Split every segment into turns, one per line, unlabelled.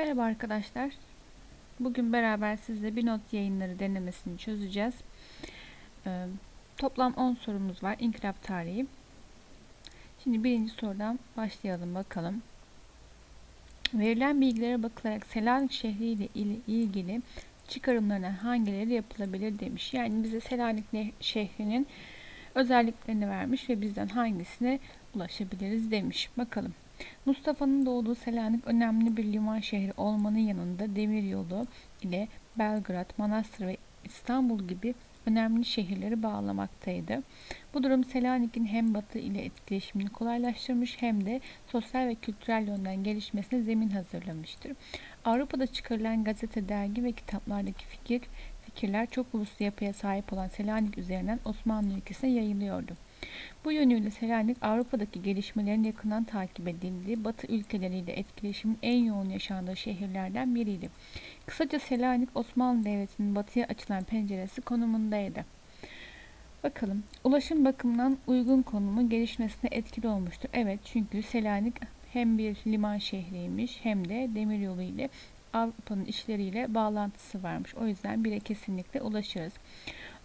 Merhaba arkadaşlar. Bugün beraber sizle bir not yayınları denemesini çözeceğiz. Ee, toplam 10 sorumuz var. İnkılap tarihi. Şimdi birinci sorudan başlayalım bakalım. Verilen bilgilere bakılarak Selanik şehri ile ilgili çıkarımlarına hangileri yapılabilir demiş. Yani bize Selanik şehrinin özelliklerini vermiş ve bizden hangisine ulaşabiliriz demiş. Bakalım. Mustafa'nın doğduğu Selanik önemli bir liman şehri olmanın yanında demiryolu ile Belgrad, Manastır ve İstanbul gibi önemli şehirleri bağlamaktaydı. Bu durum Selanik'in hem batı ile etkileşimini kolaylaştırmış hem de sosyal ve kültürel yönden gelişmesine zemin hazırlamıştır. Avrupa'da çıkarılan gazete, dergi ve kitaplardaki fikir fikirler çok uluslu yapıya sahip olan Selanik üzerinden Osmanlı ülkesine yayılıyordu. Bu yönüyle Selanik Avrupa'daki gelişmelerin yakından takip edildiği Batı ülkeleriyle etkileşimin en yoğun yaşandığı şehirlerden biriydi. Kısaca Selanik Osmanlı Devleti'nin batıya açılan penceresi konumundaydı. Bakalım. Ulaşım bakımından uygun konumu gelişmesine etkili olmuştur. Evet çünkü Selanik hem bir liman şehriymiş hem de demiryolu ile Avrupa'nın işleriyle bağlantısı varmış. O yüzden bire kesinlikle ulaşırız.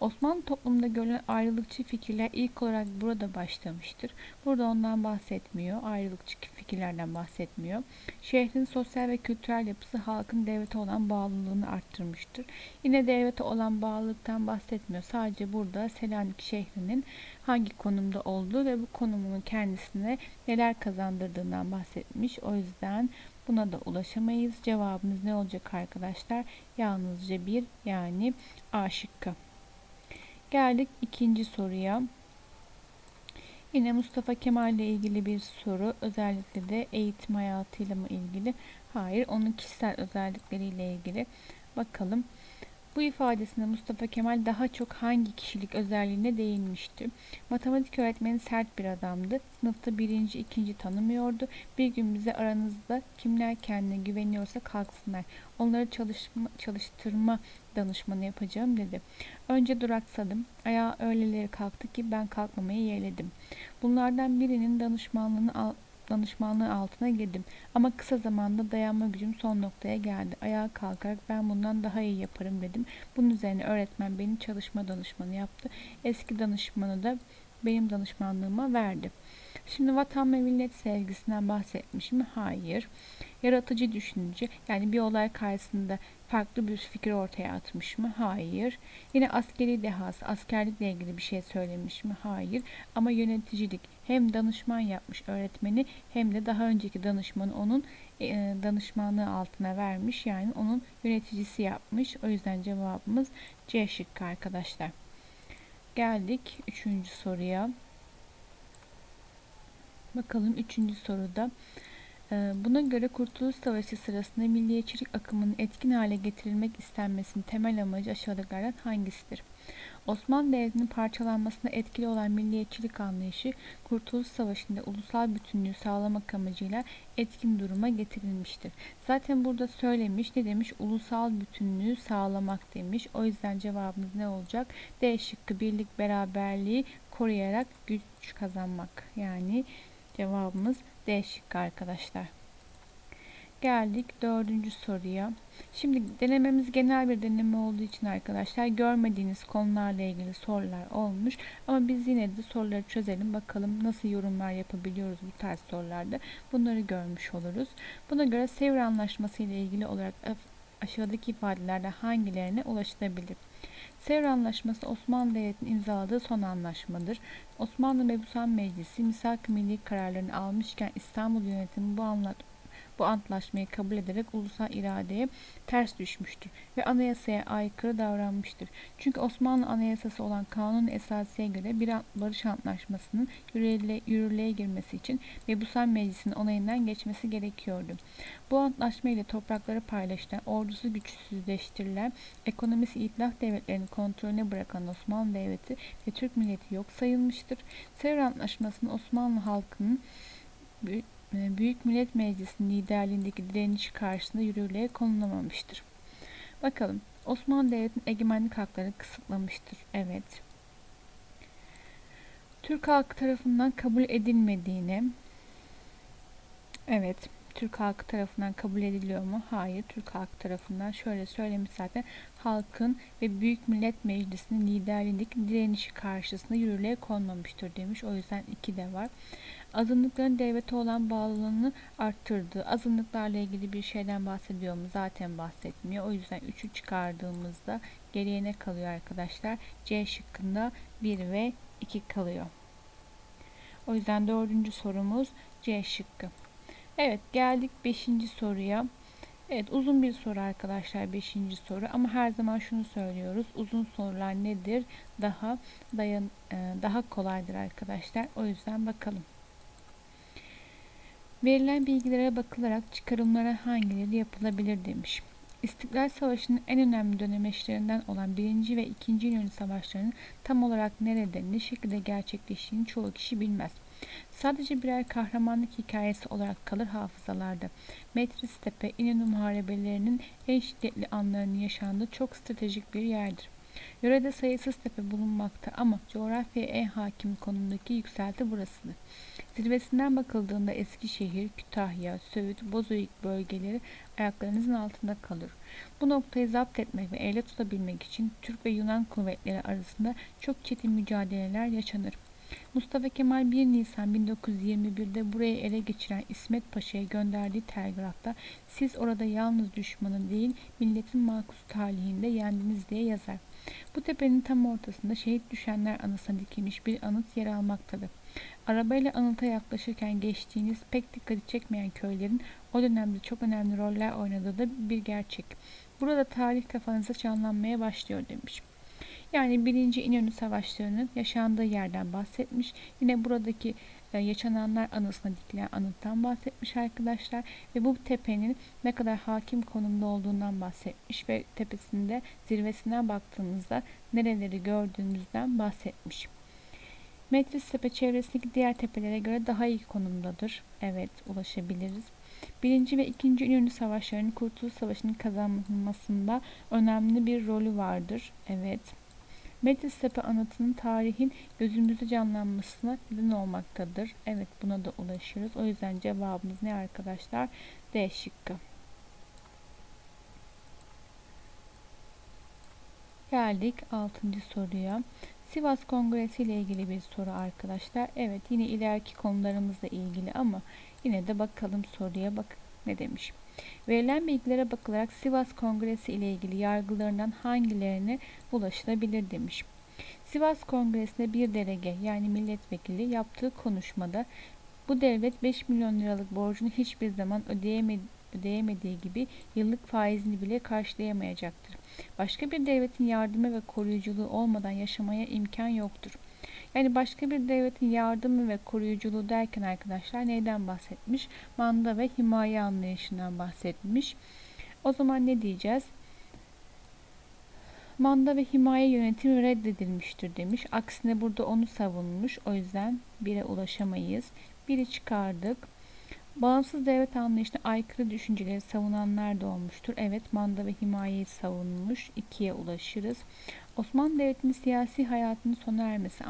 Osmanlı toplumunda görülen ayrılıkçı fikirler ilk olarak burada başlamıştır. Burada ondan bahsetmiyor, ayrılıkçı fikirlerden bahsetmiyor. Şehrin sosyal ve kültürel yapısı halkın devlete olan bağlılığını arttırmıştır. Yine devlete olan bağlılıktan bahsetmiyor. Sadece burada Selanik şehrinin hangi konumda olduğu ve bu konumunun kendisine neler kazandırdığından bahsetmiş. O yüzden buna da ulaşamayız. Cevabımız ne olacak arkadaşlar? Yalnızca bir yani A şıkkı. Geldik ikinci soruya. Yine Mustafa Kemal ile ilgili bir soru. Özellikle de eğitim hayatıyla mı ilgili? Hayır, onun kişisel özellikleriyle ilgili. Bakalım. Bu ifadesinde Mustafa Kemal daha çok hangi kişilik özelliğine değinmişti? Matematik öğretmeni sert bir adamdı. Sınıfta birinci, ikinci tanımıyordu. Bir gün bize aranızda kimler kendine güveniyorsa kalksınlar. Onları çalışma, çalıştırma danışmanı yapacağım dedi. Önce duraksadım. Ayağa öyleleri kalktı ki ben kalkmamayı yeğledim. Bunlardan birinin danışmanlığını al danışmanlığı altına girdim. Ama kısa zamanda dayanma gücüm son noktaya geldi. Ayağa kalkarak ben bundan daha iyi yaparım dedim. Bunun üzerine öğretmen beni çalışma danışmanı yaptı. Eski danışmanı da benim danışmanlığıma verdi. Şimdi vatan ve millet sevgisinden bahsetmişim. Hayır. Yaratıcı düşünce yani bir olay karşısında farklı bir fikir ortaya atmış mı? Hayır. Yine askeri dehası, askerlikle ilgili bir şey söylemiş mi? Hayır. Ama yöneticilik hem danışman yapmış öğretmeni hem de daha önceki danışmanı onun e, danışmanlığı altına vermiş. Yani onun yöneticisi yapmış. O yüzden cevabımız C şıkkı arkadaşlar. Geldik üçüncü soruya. Bakalım üçüncü soruda. Ee, buna göre Kurtuluş Savaşı sırasında milliyetçilik akımının etkin hale getirilmek istenmesinin temel amacı aşağıdakilerden hangisidir? Osmanlı Devleti'nin parçalanmasına etkili olan milliyetçilik anlayışı Kurtuluş Savaşı'nda ulusal bütünlüğü sağlamak amacıyla etkin duruma getirilmiştir. Zaten burada söylemiş ne demiş? Ulusal bütünlüğü sağlamak demiş. O yüzden cevabımız ne olacak? D şıkkı birlik beraberliği koruyarak güç kazanmak. Yani cevabımız D şıkkı arkadaşlar. Geldik dördüncü soruya. Şimdi denememiz genel bir deneme olduğu için arkadaşlar görmediğiniz konularla ilgili sorular olmuş. Ama biz yine de soruları çözelim. Bakalım nasıl yorumlar yapabiliyoruz bu tarz sorularda. Bunları görmüş oluruz. Buna göre Sevr Anlaşması ile ilgili olarak aşağıdaki ifadelerde hangilerine ulaşılabilir? Sevr Anlaşması Osmanlı Devleti'nin imzaladığı son anlaşmadır. Osmanlı Mebusan Meclisi misak milli kararlarını almışken İstanbul yönetimi bu anlaşma bu antlaşmayı kabul ederek ulusal iradeye ters düşmüştür ve anayasaya aykırı davranmıştır. Çünkü Osmanlı Anayasası olan kanun esasiye göre bir barış antlaşmasının yürürlüğe, yürürlüğe girmesi için Mebusan Meclisi'nin onayından geçmesi gerekiyordu. Bu antlaşma ile toprakları paylaşılan, ordusu güçsüzleştirilen, ekonomisi itilaf devletlerinin kontrolüne bırakan Osmanlı Devleti ve Türk milleti yok sayılmıştır. Sevr Antlaşması'nın Osmanlı halkının Büyük Millet Meclisi'nin liderliğindeki direniş karşısında yürürlüğe konulamamıştır. Bakalım. Osmanlı Devleti'nin egemenlik hakları kısıtlamıştır. Evet. Türk halkı tarafından kabul edilmediğini Evet. Türk halkı tarafından kabul ediliyor mu? Hayır. Türk halkı tarafından şöyle söylemiş zaten halkın ve Büyük Millet Meclisi'nin liderliğindeki direnişi karşısında yürürlüğe konmamıştır demiş. O yüzden iki de var. Azınlıkların devlete olan bağlılığını arttırdığı azınlıklarla ilgili bir şeyden bahsediyor mu? Zaten bahsetmiyor. O yüzden 3'ü çıkardığımızda geriye ne kalıyor arkadaşlar? C şıkkında 1 ve 2 kalıyor. O yüzden dördüncü sorumuz C şıkkı. Evet geldik beşinci soruya. Evet uzun bir soru arkadaşlar beşinci soru ama her zaman şunu söylüyoruz. Uzun sorular nedir? Daha dayan e, daha kolaydır arkadaşlar. O yüzden bakalım. Verilen bilgilere bakılarak çıkarımlara hangileri yapılabilir demiş. İstiklal Savaşı'nın en önemli dönemeçlerinden olan 1. ve 2. İnönü Savaşları'nın tam olarak nerede, ne şekilde gerçekleştiğini çoğu kişi bilmez. Sadece birer kahramanlık hikayesi olarak kalır hafızalarda. Metris Tepe, İnönü Muharebelerinin en şiddetli anlarının yaşandığı çok stratejik bir yerdir. Yörede sayısız tepe bulunmakta ama coğrafyaya en hakim konumdaki yükselti burasıdır. Zirvesinden bakıldığında Eskişehir, Kütahya, Söğüt, Bozüyük bölgeleri ayaklarınızın altında kalır. Bu noktayı zapt etmek ve ele tutabilmek için Türk ve Yunan kuvvetleri arasında çok çetin mücadeleler yaşanır. Mustafa Kemal 1 Nisan 1921'de burayı ele geçiren İsmet Paşa'ya gönderdiği telgrafta siz orada yalnız düşmanı değil milletin makus talihinde yendiniz diye yazar. Bu tepenin tam ortasında şehit düşenler anısına dikilmiş bir anıt yer almaktadır. Arabayla anıta yaklaşırken geçtiğiniz pek dikkati çekmeyen köylerin o dönemde çok önemli roller oynadığı da bir gerçek. Burada tarih kafanıza canlanmaya başlıyor demiş. Yani birinci İnönü Savaşları'nın yaşandığı yerden bahsetmiş. Yine buradaki e, yaşananlar anısına dikilen anıttan bahsetmiş arkadaşlar. Ve bu tepenin ne kadar hakim konumda olduğundan bahsetmiş. Ve tepesinde zirvesinden baktığımızda nereleri gördüğümüzden bahsetmiş. Metris Tepe çevresindeki diğer tepelere göre daha iyi konumdadır. Evet ulaşabiliriz. Birinci ve ikinci İnönü Savaşları'nın Kurtuluş Savaşı'nın kazanılmasında önemli bir rolü vardır. Evet. Medresepe anıtının tarihin gözümüzde canlanmasına neden olmaktadır. Evet buna da ulaşıyoruz. O yüzden cevabımız ne arkadaşlar? D şıkkı. Geldik 6. soruya. Sivas Kongresi ile ilgili bir soru arkadaşlar. Evet yine ileriki konularımızla ilgili ama yine de bakalım soruya bak ne demiş. Verilen bilgilere bakılarak Sivas Kongresi ile ilgili yargılarından hangilerine ulaşılabilir demiş. Sivas Kongresi'nde bir delege yani milletvekili yaptığı konuşmada bu devlet 5 milyon liralık borcunu hiçbir zaman ödeyemedi, ödeyemediği gibi yıllık faizini bile karşılayamayacaktır. Başka bir devletin yardımı ve koruyuculuğu olmadan yaşamaya imkan yoktur. Yani başka bir devletin yardımı ve koruyuculuğu derken arkadaşlar neyden bahsetmiş? Manda ve himaye anlayışından bahsetmiş. O zaman ne diyeceğiz? Manda ve himaye yönetimi reddedilmiştir demiş. Aksine burada onu savunmuş. O yüzden bire ulaşamayız. Biri çıkardık. Bağımsız devlet anlayışına aykırı düşünceleri savunanlar da olmuştur. Evet manda ve himayeyi savunmuş. İkiye ulaşırız. Osmanlı Devleti'nin siyasi hayatının sona ermesi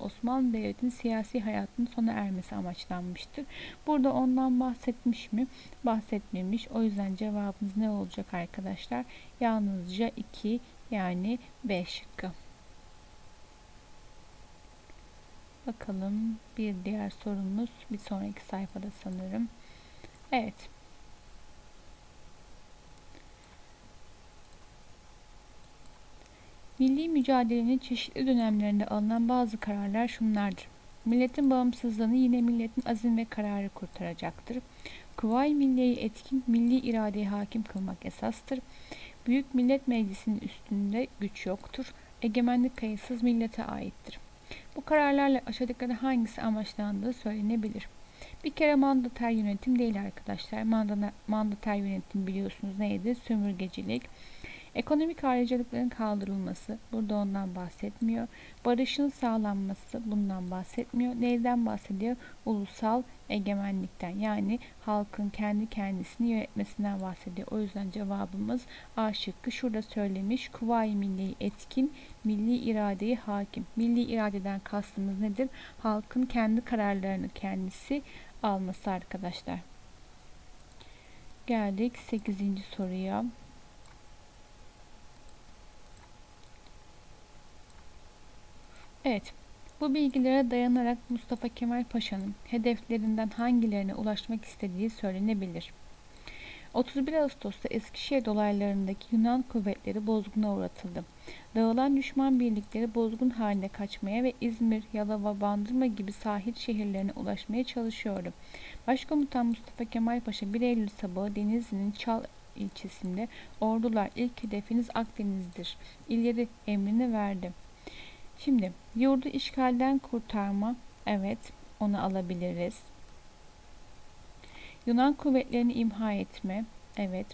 Osmanlı Devleti'nin siyasi hayatının sona ermesi amaçlanmıştır. Burada ondan bahsetmiş mi? Bahsetmemiş. O yüzden cevabımız ne olacak arkadaşlar? Yalnızca 2 yani B şıkkı. Bakalım bir diğer sorumuz bir sonraki sayfada sanırım. Evet. Milli mücadelenin çeşitli dönemlerinde alınan bazı kararlar şunlardır. Milletin bağımsızlığını yine milletin azim ve kararı kurtaracaktır. Kuvayi milliyeyi etkin, milli iradeye hakim kılmak esastır. Büyük Millet Meclisi'nin üstünde güç yoktur. Egemenlik kayıtsız millete aittir. Bu kararlarla aşağıdakilerden hangisi amaçlandığı söylenebilir. Bir kere mandater yönetim değil arkadaşlar. Mandater yönetim biliyorsunuz neydi? Sömürgecilik. Ekonomik ayrıcalıkların kaldırılması, burada ondan bahsetmiyor. Barışın sağlanması, bundan bahsetmiyor. Neyden bahsediyor? Ulusal egemenlikten yani halkın kendi kendisini yönetmesinden bahsediyor. O yüzden cevabımız A şıkkı. Şurada söylemiş. Kuvayi milli etkin, milli iradeye hakim. Milli iradeden kastımız nedir? Halkın kendi kararlarını kendisi alması arkadaşlar. Geldik 8. soruya. Evet. Bu bilgilere dayanarak Mustafa Kemal Paşa'nın hedeflerinden hangilerine ulaşmak istediği söylenebilir. 31 Ağustos'ta Eskişehir dolaylarındaki Yunan kuvvetleri bozguna uğratıldı. Dağılan düşman birlikleri bozgun halinde kaçmaya ve İzmir, Yalova, Bandırma gibi sahil şehirlerine ulaşmaya çalışıyordu. Başkomutan Mustafa Kemal Paşa 1 Eylül sabahı Denizli'nin Çal ilçesinde ordular ilk hedefiniz Akdeniz'dir. İleri emrini verdi. Şimdi yurdu işgalden kurtarma. Evet onu alabiliriz. Yunan kuvvetlerini imha etme. Evet.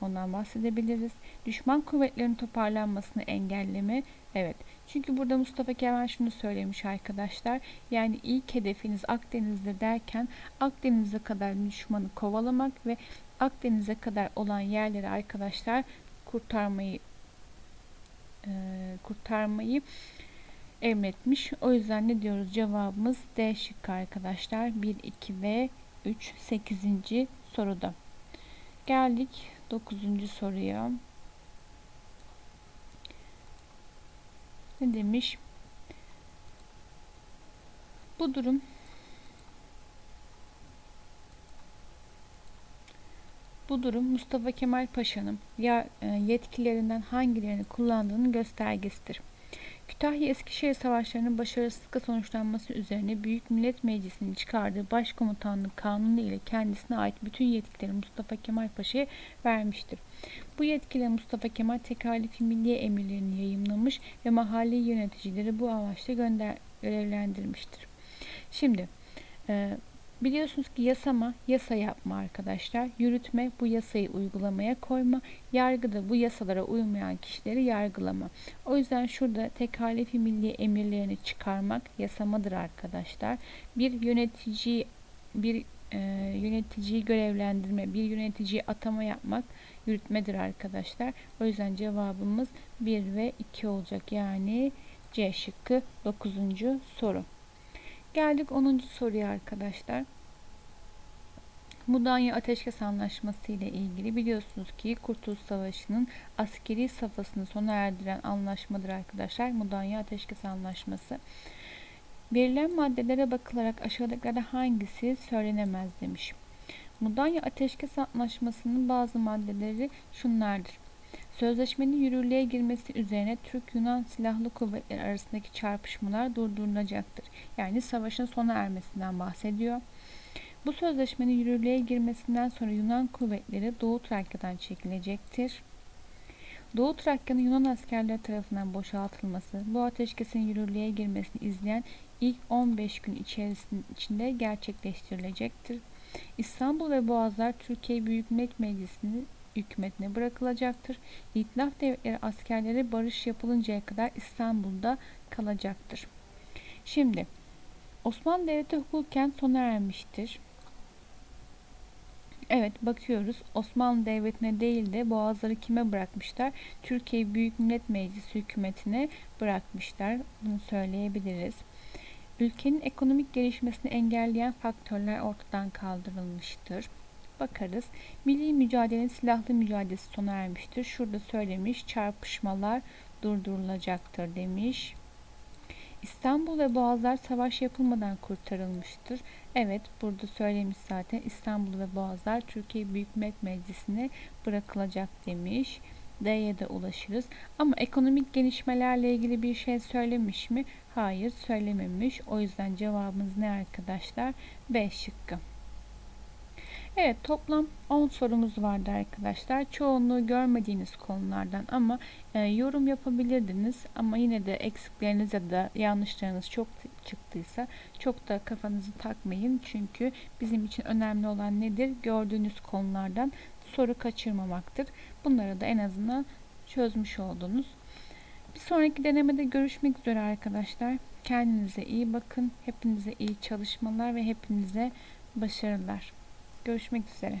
Ondan bahsedebiliriz. Düşman kuvvetlerinin toparlanmasını engelleme. Evet. Çünkü burada Mustafa Kemal şunu söylemiş arkadaşlar. Yani ilk hedefiniz Akdeniz'de derken Akdeniz'e kadar düşmanı kovalamak ve Akdeniz'e kadar olan yerleri arkadaşlar kurtarmayı e, kurtarmayı emretmiş. O yüzden ne diyoruz? Cevabımız D şıkkı arkadaşlar. 1, 2 ve 3, 8. soruda. Geldik 9. soruya. Ne demiş? Bu durum Bu durum Mustafa Kemal Paşa'nın e, yetkilerinden hangilerini kullandığının göstergesidir. Kütahya Eskişehir Savaşları'nın başarısızlıkla sonuçlanması üzerine Büyük Millet Meclisi'nin çıkardığı Başkomutanlık Kanunu ile kendisine ait bütün yetkileri Mustafa Kemal Paşa'ya vermiştir. Bu yetkiyle Mustafa Kemal tekalifi milliye emirlerini yayımlamış ve mahalli yöneticileri bu amaçla gönder görevlendirmiştir. Şimdi e, Biliyorsunuz ki yasama, yasa yapma arkadaşlar. Yürütme, bu yasayı uygulamaya koyma. Yargıda bu yasalara uymayan kişileri yargılama. O yüzden şurada tekalifi milli emirlerini çıkarmak yasamadır arkadaşlar. Bir yönetici bir e, yöneticiyi görevlendirme, bir yöneticiyi atama yapmak yürütmedir arkadaşlar. O yüzden cevabımız 1 ve 2 olacak. Yani C şıkkı 9. soru. Geldik 10. soruya arkadaşlar. Mudanya Ateşkes Anlaşması ile ilgili biliyorsunuz ki Kurtuluş Savaşı'nın askeri safhasını sona erdiren anlaşmadır arkadaşlar. Mudanya Ateşkes Anlaşması. Verilen maddelere bakılarak aşağıdakilerden hangisi söylenemez demiş. Mudanya Ateşkes Anlaşması'nın bazı maddeleri şunlardır. Sözleşmenin yürürlüğe girmesi üzerine Türk-Yunan silahlı kuvvetler arasındaki çarpışmalar durdurulacaktır. Yani savaşın sona ermesinden bahsediyor. Bu sözleşmenin yürürlüğe girmesinden sonra Yunan kuvvetleri Doğu Trakya'dan çekilecektir. Doğu Trakya'nın Yunan askerleri tarafından boşaltılması, bu ateşkesin yürürlüğe girmesini izleyen ilk 15 gün içerisinde gerçekleştirilecektir. İstanbul ve Boğazlar Türkiye Büyük Millet Meclisi'nin hükümetine bırakılacaktır. İtilaf devletleri askerleri barış yapılıncaya kadar İstanbul'da kalacaktır. Şimdi Osmanlı Devleti hukuken sona ermiştir. Evet bakıyoruz Osmanlı Devleti'ne değil de boğazları kime bırakmışlar? Türkiye Büyük Millet Meclisi hükümetine bırakmışlar. Bunu söyleyebiliriz. Ülkenin ekonomik gelişmesini engelleyen faktörler ortadan kaldırılmıştır. Bakarız. Milli mücadelenin silahlı mücadelesi sona ermiştir. Şurada söylemiş çarpışmalar durdurulacaktır demiş. İstanbul ve Boğazlar savaş yapılmadan kurtarılmıştır. Evet burada söylemiş zaten İstanbul ve Boğazlar Türkiye Büyük Millet Meclisi'ne bırakılacak demiş. D'ye de ulaşırız. Ama ekonomik gelişmelerle ilgili bir şey söylemiş mi? Hayır söylememiş. O yüzden cevabımız ne arkadaşlar? B şıkkı. Evet toplam 10 sorumuz vardı arkadaşlar. Çoğunluğu görmediğiniz konulardan ama e, yorum yapabilirdiniz. Ama yine de eksikleriniz ya da yanlışlarınız çok çıktıysa çok da kafanızı takmayın. Çünkü bizim için önemli olan nedir? Gördüğünüz konulardan soru kaçırmamaktır. Bunları da en azından çözmüş oldunuz. Bir sonraki denemede görüşmek üzere arkadaşlar. Kendinize iyi bakın. Hepinize iyi çalışmalar ve hepinize başarılar. Görüşmek üzere.